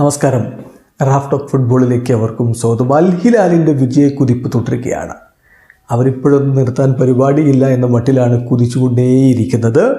നമസ്കാരം. Raft of ഫുട്ബോളിലേക്ക് അവർക്കും സ്വാഗതം. അൽ ഹിലാലിന്റെ വിജയ കുതിപ്പ് തുടരുകയാണ്. അവരിപ്പോഴൊന്നും നിർത്താൻ പരിപാടിയില്ല എന്ന മട്ടിലാണ് കുതിച്ചുകൊണ്ടേയിരിക്കുന്നത്.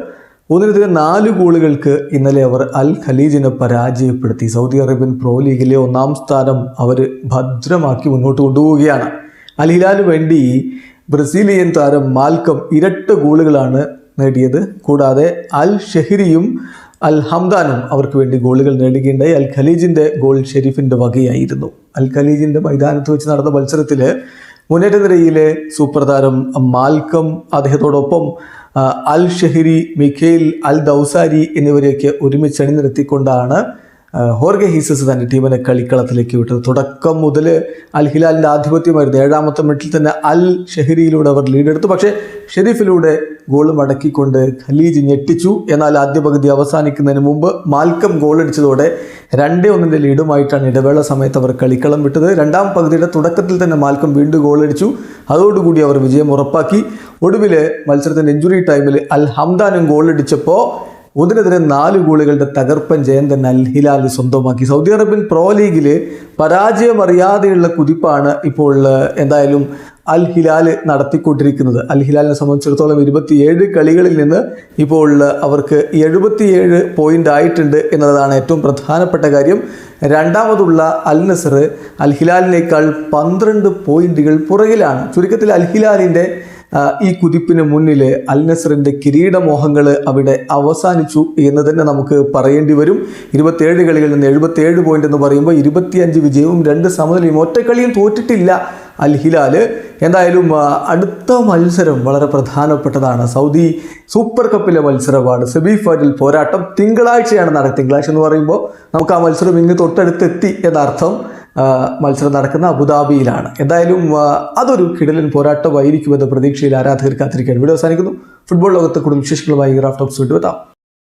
ഒന്നിനെതിരെ നാല് ഗോളുകൾക്ക് ഇന്നലെ അവർ അൽ ഖലീജിനെ പരാജയപ്പെടുത്തി. സൗദി അറേബ്യൻ പ്രോ ലീഗിലെ ഒന്നാം സ്ഥാനം അവർ ഭദ്രമാക്കി മുന്നോട്ട് കൊണ്ടുപോവുകയാണ്. അൽ ഹിലാലിന് വേണ്ടി ബ്രസീലിയൻ താരം മാൽക്കം ഇരട്ട ഗോളുകളാണ് നേടിയത്. കൂടാതെ അൽ ഷെഹരിയും അൽ ഹംദാനും അവർക്ക് വേണ്ടി ഗോളുകൾ നേടുകയുണ്ടായി. അൽ ഖലീജിന്റെ ഗോൾ ഷെരീഫിന്റെ വകയായിരുന്നു. അൽ ഖലീജിന്റെ മൈതാനത്ത് വെച്ച് നടന്ന മത്സരത്തിൽ മുന്നേറ്റ നിരയിലെ സൂപ്പർ മാൽക്കം അദ്ദേഹത്തോടൊപ്പം അൽ ഷെഹിരി മിഖേൽ അൽ ദൗസാരി എന്നിവരെയൊക്കെ ഒരുമിച്ച് അണിനിരത്തിക്കൊണ്ടാണ് ഹോർഗെ ഹീസസ് തന്റെ ടീമിനെ കളിക്കളത്തിലേക്ക് വിട്ടത്. തുടക്കം മുതൽ അൽ ഹിലാലിന്റെ ആധിപത്യമായിരുന്നു. ഏഴാമത്തെ മിനിറ്റിൽ തന്നെ അൽ ഷെഹരിയിലൂടെ അവർ ലീഡെടുത്തു പക്ഷേ ഷെരീഫിലൂടെ ഗോൾ മടക്കിക്കൊണ്ട് ഖലീജ് ഞെട്ടിച്ചു. എന്നാൽ ആദ്യ പകുതി അവസാനിക്കുന്നതിന് മുമ്പ് മാൽക്കം ഗോളടിച്ചതോടെ രണ്ടേ ഒന്നിന്റെ ലീഡുമായിട്ടാണ് ഇടവേള സമയത്ത് അവർ കളിക്കളം വിട്ടത്. രണ്ടാം പകുതിയുടെ തുടക്കത്തിൽ തന്നെ മാൽക്കം വീണ്ടും ഗോളടിച്ചു അതോടുകൂടി അവർ വിജയം ഉറപ്പാക്കി. ഒടുവിൽ മത്സരത്തിന്റെ ഇഞ്ചുറി ടൈമിൽ അൽ ഹംദാനും ഗോൾ അടിച്ചപ്പോൾ ഒന്നിനെതിരെ നാല് ഗോളുകളുടെ തകർപ്പൻ ജയം തന്നെ അൽ ഹിലാൽ സ്വന്തമാക്കി. സൗദി അറേബ്യൻ പ്രോ ലീഗിൽ പരാജയമറിയാതെയുള്ള കുതിപ്പാണ് ഇപ്പോൾ എന്തായാലും അൽ ഹിലാൽ നടത്തിക്കൊണ്ടിരിക്കുന്നത്. അൽ ഹിലാലിനെ സംബന്ധിച്ചിടത്തോളം ഇരുപത്തിയേഴ് കളികളിൽ നിന്ന് ഇപ്പോൾ അവർക്ക് എഴുപത്തിയേഴ് പോയിന്റ് ആയിട്ടുണ്ട് എന്നതാണ് ഏറ്റവും പ്രധാനപ്പെട്ട കാര്യം. രണ്ടാമതുള്ള അൽ നസർ അൽ ഹിലാലിനേക്കാൾ പന്ത്രണ്ട് പോയിന്റുകൾ പുറകിലാണ്. ചുരുക്കത്തിൽ അൽ ഹിലാലിന്റെ ഈ കുതിപ്പിന് മുന്നിൽ അൽ നസറിന്റെ കിരീടമോഹങ്ങൾ അവിടെ അവസാനിച്ചു എന്ന് തന്നെ നമുക്ക് പറയേണ്ടി വരും. ഇരുപത്തേഴ് കളികളിൽ നിന്ന് എഴുപത്തിയേഴ് പോയിന്റ് എന്ന് പറയുമ്പോൾ ഇരുപത്തിയഞ്ച് വിജയവും രണ്ട് സമനിലയും ഒറ്റക്കളിയും തോറ്റിട്ടില്ല അൽ ഹിലാൽ എന്തായാലും അടുത്ത മത്സരം വളരെ പ്രധാനപ്പെട്ടതാണ്. സൗദി സൂപ്പർ കപ്പിലെ മത്സരമാണ്. സെബി ഫൈനൽ പോരാട്ടം തിങ്കളാഴ്ചയാണ് നടക്കുക. തിങ്കളാഴ്ച എന്ന് പറയുമ്പോൾ നമുക്ക് ആ മത്സരം ഇങ്ങ് തൊട്ടടുത്തെത്തി എന്നർത്ഥം. മത്സരം നടക്കുന്ന അബുദാബിയിലാണ്. എന്തായാലും അതൊരു കിടലൻ പോരാട്ടമായിരിക്കുമെന്ന പ്രതീക്ഷയിൽ ആരാധകർ കാത്തിരിക്കുകയാണ്. വീഡിയോ അവസാനിക്കുന്നു. ഫുട്ബോൾ ലോകത്തെ കൂടുതൽ വിശേഷങ്ങളുമായി റാഫ്റ്റോക്സ് വിട്ടുവെത്താം